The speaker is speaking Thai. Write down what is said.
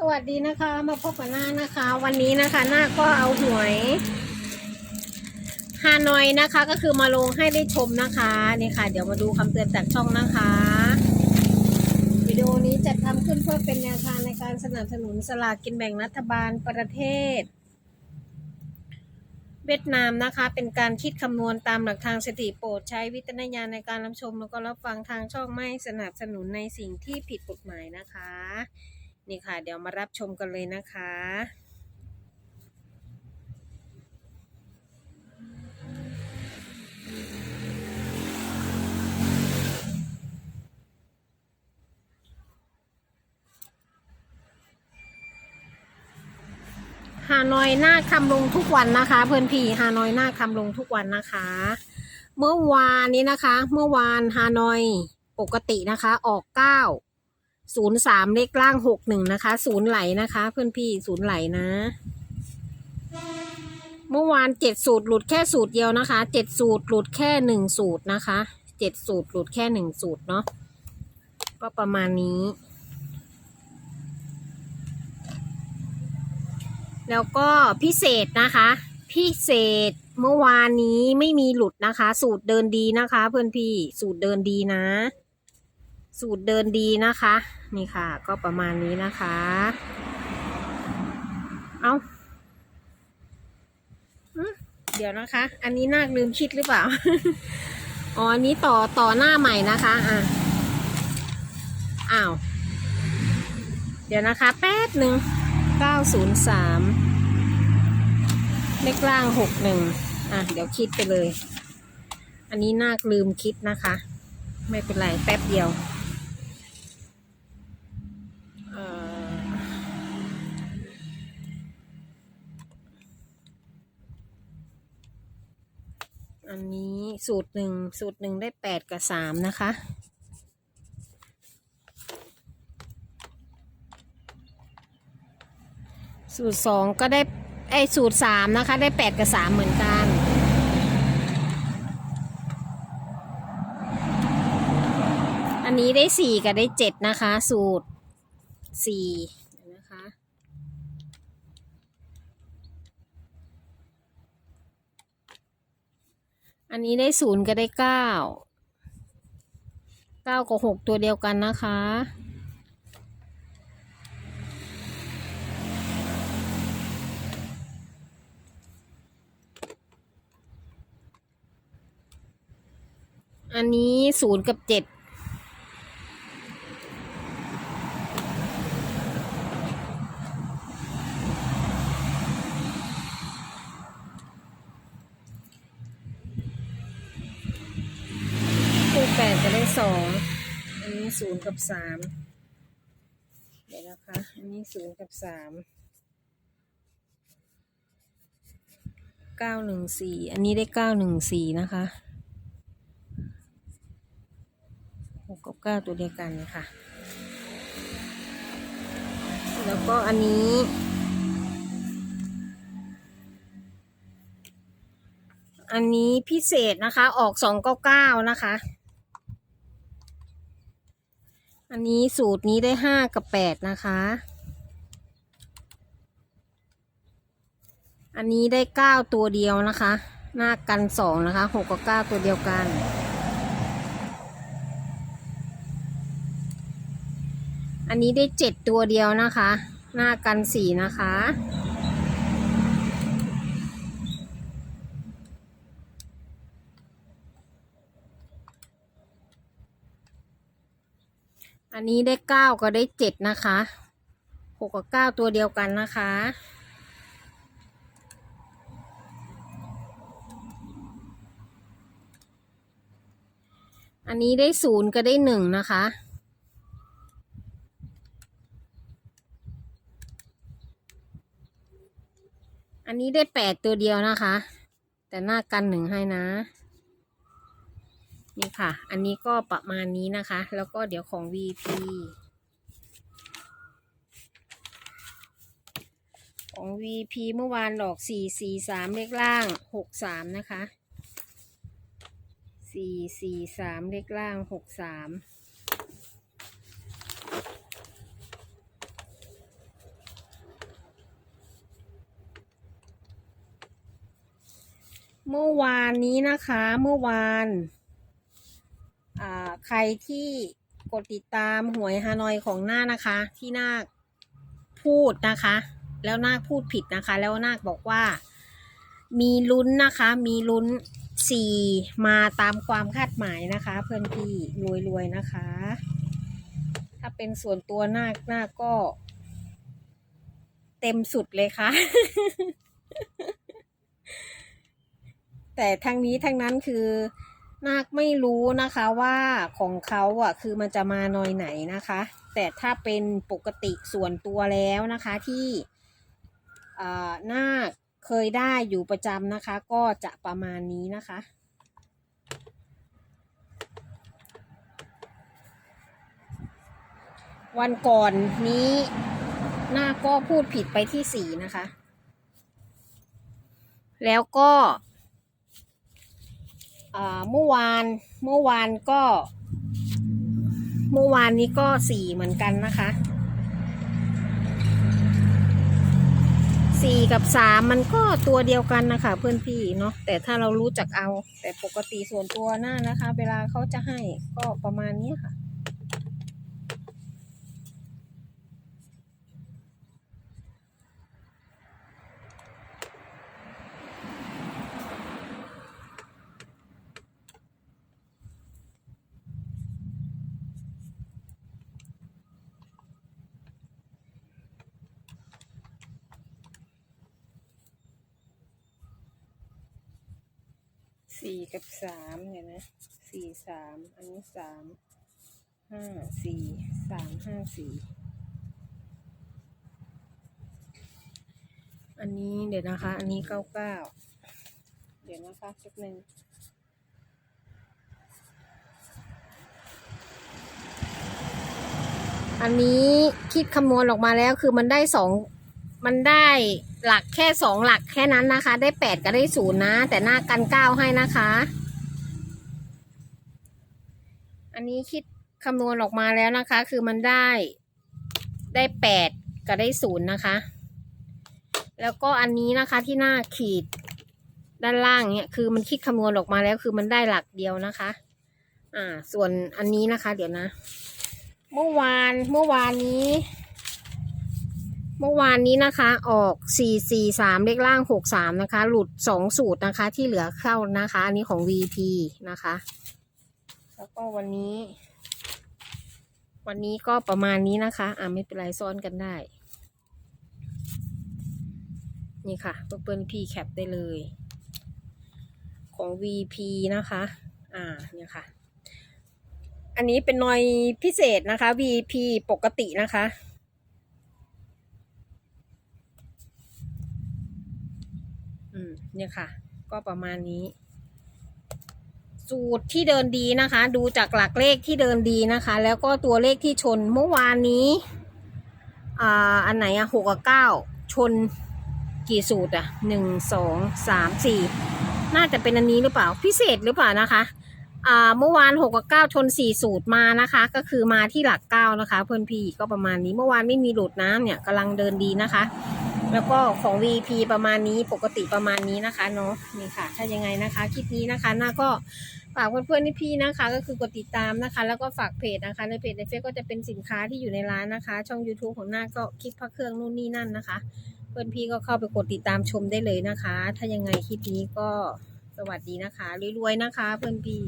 สวัสดีนะคะมาพบกับหน้านะคะ วันนี้นะคะหน้าก็เอาหวยฮานอยนะคะ ก็คือมาลงให้ได้ชมนะคะนี่ค่ะ เดี๋ยวมาดูคำเตือนจากช่องนะคะ วิดีโอนี้จัดทำขึ้นเพื่อเป็นแนวทางในการสนับสนุนสลากกินแบ่งรัฐบาลประเทศ เวียดนามนะคะ เป็นการคิดคำนวณตามหลักทางสถิติโปรดใช้วิจารณญาณในการรับชม แล้วก็รับฟังทางช่องไม่สนับสนุนในสิ่งที่ผิดกฎหมายนะคะ นี่ค่ะ เดี๋ยวมารับชมกันเลยนะคะ ฮานอยหน้าคำลงทุกวันนะคะ เพื่อนพี่ฮานอยหน้าคำลงทุกวันนะคะ เมื่อวานนี้นะคะ เมื่อวานฮานอยปกตินะคะ ออกเก้า ศูนย์สามเลขล่างหกหนึ่งนะคะ ศูนย์ไหลนะคะ เพื่อนพี่ศูนย์ไหลนะ เมื่อวานเจ็ดสูตรหลุดแค่สูตรเดียวนะคะเจ็ดสูตรหลุดแค่หนึ่งสูตรนะคะเจ็ดสูตรหลุดแค่หนึ่งสูตรเนาะก็ประมาณนี้ แล้วก็พิเศษนะคะ พิเศษเมื่อวานนี้ไม่มีหลุดนะคะ สูตรเดินดีนะคะ เพื่อนพี่สูตรเดินดีนะ สูตรเดินดีนะคะ นี่ค่ะ ก็ประมาณนี้นะคะ เอาเดี๋ยวนะคะ อันนี้นาคลืมคิดหรือเปล่า อ๋อ อันนี้ต่อต่อหน้าใหม่นะคะ อะ อ้าว เดี๋ยวนะคะ แป๊บหนึ่ง903เลขล่าง61อะ เดี๋ยวคิดไปเลย อันนี้นาคลืมคิดนะคะ ไม่เป็นไร แป๊บเดียว อันนี้สูตรหนึ่งสูตรหนึ่งได้แปดกับสามนะคะ สูตรสองก็ได้ไอสูตรสามนะคะ ได้แปดกับสามเหมือนกัน อันนี้ได้สี่กับได้เจ็ดนะคะ สูตรสี่นะคะ อันนี้ได้ศูนย์ก็ได้เก้าเก้ากับหกตัวเดียวกันนะคะ อันนี้ศูนย์กับเจ็ด แปดจะได้สองอันนี้ศูนย์กับสามเดี๋ยวนะคะ อันนี้ศูนย์กับสามเก้าหนึ่งสี่อันนี้ได้เก้าหนึ่งสี่นะคะหกกับเก้าตัวเดียวกันค่ะ แล้วก็อันนี้อันนี้พิเศษนะคะ ออกสองเก้าเก้านะคะ อันนี้สูตรนี้ได้ห้ากับแปดนะคะ อันนี้ได้เก้าตัวเดียวนะคะ หน้ากันสองนะคะหกกับเก้าตัวเดียวกัน อันนี้ได้เจ็ดตัวเดียวนะคะ หน้ากันสี่นะคะ อันนี้ได้เก้าก็ได้เจ็ดนะคะหกกับเก้าตัวเดียวกันนะคะ อันนี้ได้ศูนย์ก็ได้หนึ่งนะคะ อันนี้ได้แปดตัวเดียวนะคะ แต่หน้ากันหนึ่งให้นะ นี่ค่ะ อันนี้ก็ประมาณนี้นะคะ แล้วก็เดี๋ยวของ VP ของ VP เมื่อวานหลอก 4 4 3 เลขล่าง 6 3 นะคะ 4 4 3 เลขล่าง 6 3เมื่อวานนี้นะคะ เมื่อวาน ใครที่กดติดตามหวยฮานอยของหน้านะคะ ที่นาคพูดนะคะ แล้วนาคพูดผิดนะคะ แล้วนาคบอกว่า มีลุ้นนะคะ มีลุ้นสี่มาตามความคาดหมายนะคะ เพื่อนพี่รวยๆนะคะ ถ้าเป็นส่วนตัวนาคนาคก็ เต็มสุดเลยค่ะ แต่ทั้งนี้ทั้งนั้นคือ นาคไม่รู้นะคะว่าของเขาอะคือมันจะมาหน่อยไหนนะคะ แต่ถ้าเป็นปกติส่วนตัวแล้วนะคะที่นาคเคยได้อยู่ประจำนะคะ ก็จะประมาณนี้นะคะ วันก่อนนี้น้าก็พูดผิดไปที่สี่นะคะ แล้วก็ เมื่อวานเมื่อวานก็ เมื่อวานนี้ก็สี่เหมือนกันนะคะสี่กับสามมันก็ตัวเดียวกันนะคะเพื่อนพี่เนาะแต่ถ้าเรารู้จักเอา แต่ปกติส่วนตัวหน้านะคะ เวลาเขาจะให้ก็ประมาณนี้ค่ะ สี่กับสามเนี่ยนะสี่สามอันนี้สามห้าสี่สามห้าสี่อันนี้เดี๋ยวนะคะ อันนี้เก้าเก้าเดี๋ยวนะคะสักหนึ่งอันนี้คิดคำนวณออกมาแล้วคือมันได้สองมันได้ หลักแค่สองหลักแค่นั้นนะคะ ได้แปดก็ได้ศูนย์นะ แต่หน้ากันเก้าให้นะคะ อันนี้คิดคำนวณออกมาแล้วนะคะ คือมันได้ได้แปดก็ได้ศูนย์นะคะ แล้วก็อันนี้นะคะที่หน้าขีดด้านล่างเนี่ยคือมันคิดคำนวณออกมาแล้วคือมันได้หลักเดียวนะคะ อ่า ส่วนอันนี้นะคะ เดี๋ยวนะ เมื่อวานเมื่อวานนี้ เมื่อวานนี้นะคะออก 4 4 3 เลขล่าง 6 3 นะคะ หลุด 2 สูตรนะคะ ที่เหลือเข้านะคะ อันนี้ของ VP นะคะ แล้วก็วันนี้ วันนี้ก็ประมาณนี้นะคะ อ่าไม่เป็นไรซ้อนกันได้ นี่ค่ะเปิ้ลพี่แคปได้เลย ของ VP นะคะ อ่าเนี่ยค่ะ อันนี้เป็นหนอยพิเศษนะคะ VP ปกตินะคะ อืมเนี่ยค่ะ ก็ประมาณนี้ สูตรที่เดินดีนะคะ ดูจากหลักเลขที่เดินดีนะคะ แล้วก็ตัวเลขที่ชนเมื่อวานนี้อ่าอันไหนอะหกกับเก้าชนกี่สูตรอะหนึ่งสองสามสี่น่าจะเป็นอันนี้หรือเปล่าพิเศษหรือเปล่านะคะอ่าเมื่อวานหกกับเก้าชนสี่สูตรมานะคะ ก็คือมาที่หลักเก้านะคะ เพื่อนพี่ก็ประมาณนี้เมื่อวานไม่มีหลุดน้ำเนี่ยกำลังเดินดีนะคะ แล้วก็ของ VP ประมาณนี้ปกติประมาณนี้นะคะเนาะนี่ค่ะ ถ้ายังไงนะคะคลิปนี้นะคะหน้าก็ฝากเพื่อนๆพี่นะคะ ก็คือกดติดตามนะคะ แล้วก็ฝากเพจนะคะ ในเพจในเฟซก็จะเป็นสินค้าที่อยู่ในร้านนะคะ ช่อง YouTube ของหน้าก็คลิปพักเครื่องนู่นนี่นั่นนะคะ เพื่อนพี่ก็เข้าไปกดติดตามชมได้เลยนะคะ ถ้ายังไงคลิปนี้ก็สวัสดีนะคะรวยๆนะคะ เพื่อนพี่